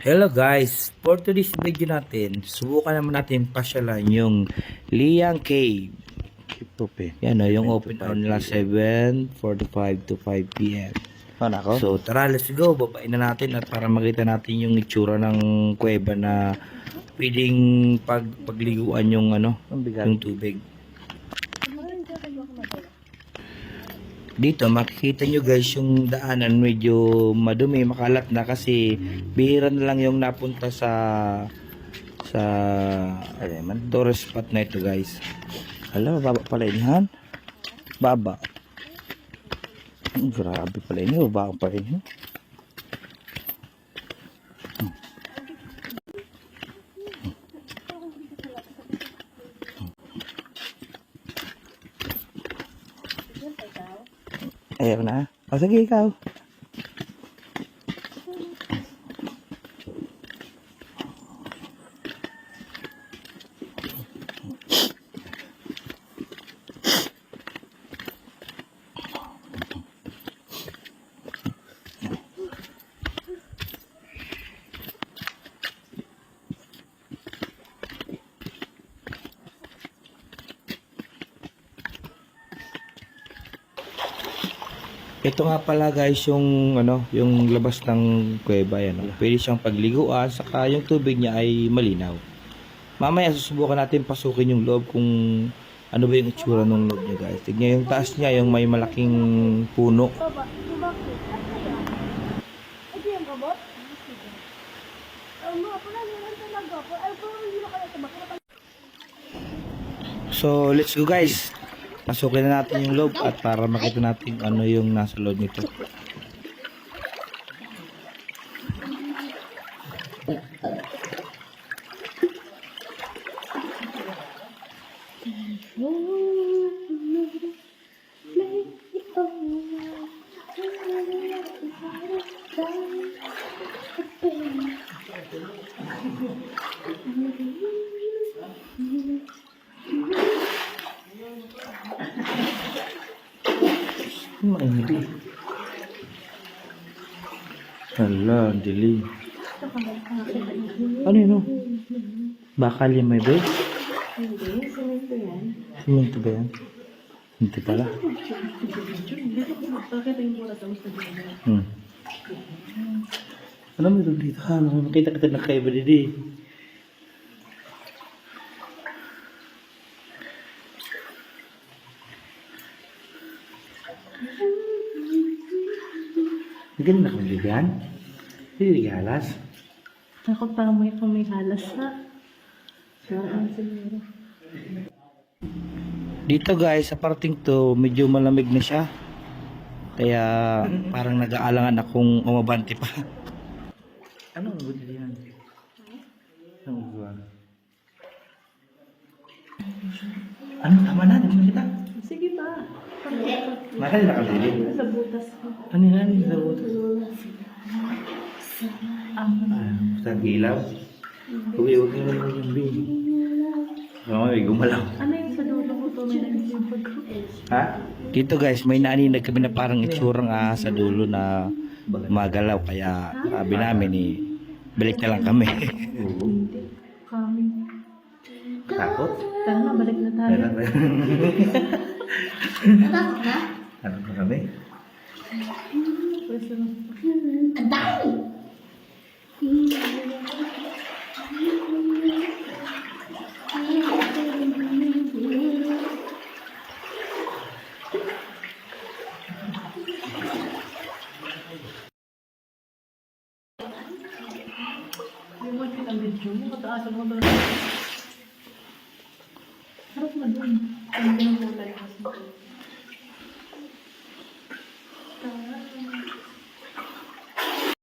Hello guys, for today's video natin, subukan naman natin pasyalan yung Liang Cave. Open. Yan o, yung open hour nila 7.45 to 5 p.m. Ano ako? So tara, let's go. Babain na natin at para makita natin yung itsura ng kuweba na pwedeng pag pagliguan yung ano, yung tubig. Dito makikita nyo guys yung daanan medyo madumi, makalat na kasi bihira na lang yung napunta sa sa Ano man? tourist spot na ito guys. Alam, baba pala yun, han? Baba. Grabe pala yun. Baba pa rin yun. Ayaw na. O sige, ikaw. Ito nga pala guys yung ano, yung labas ng kuweba yan. No? Pwede siyang pagliguan saka yung tubig niya ay malinaw. Mamaya susubukan natin pasukin yung loob kung ano ba yung itsura ng loob niya guys. Tignan yung taas niya yung may malaking puno. Ano. So let's go guys. Pasukin na natin yung loob at para makita natin ano yung nasa loob nito. Mainit. Hala, dilim. Ano yun? oh? Bakal yung may bed? Simento ba yan? Hindi pala. Hmm. Ano meron dito? Ha? Nakita kita na kaiba dito Magaling na. Hindi halas. Takot parang may may halas na. Saan siguro? Dito guys, sa parting to, medyo malamig na siya. Kaya parang nag-aalangan akong umabante pa. ano ang gusto yan? Ano ang gusto? Ano tama na? Di ba kita? Sige pa. Nakali na kami Sa butas ko. Ano yan? Sa butas? Ah, sa gilaw? Huwag huwag nyo naman yung bin. Oo, may gumalaw. Ano yung sa dulo ko to? Ha? Dito guys, may naaninag kami na parang itsurang ah, sa dulo na magalaw. Kaya sabi namin eh, balik na lang kami. Kami. Takot? Tara na, balik na tayo. Ano pa kami? Pwede na. Yung mga pinag-video mo, kataasan mo doon. Harap na doon. Ang pinag-ulay kasi.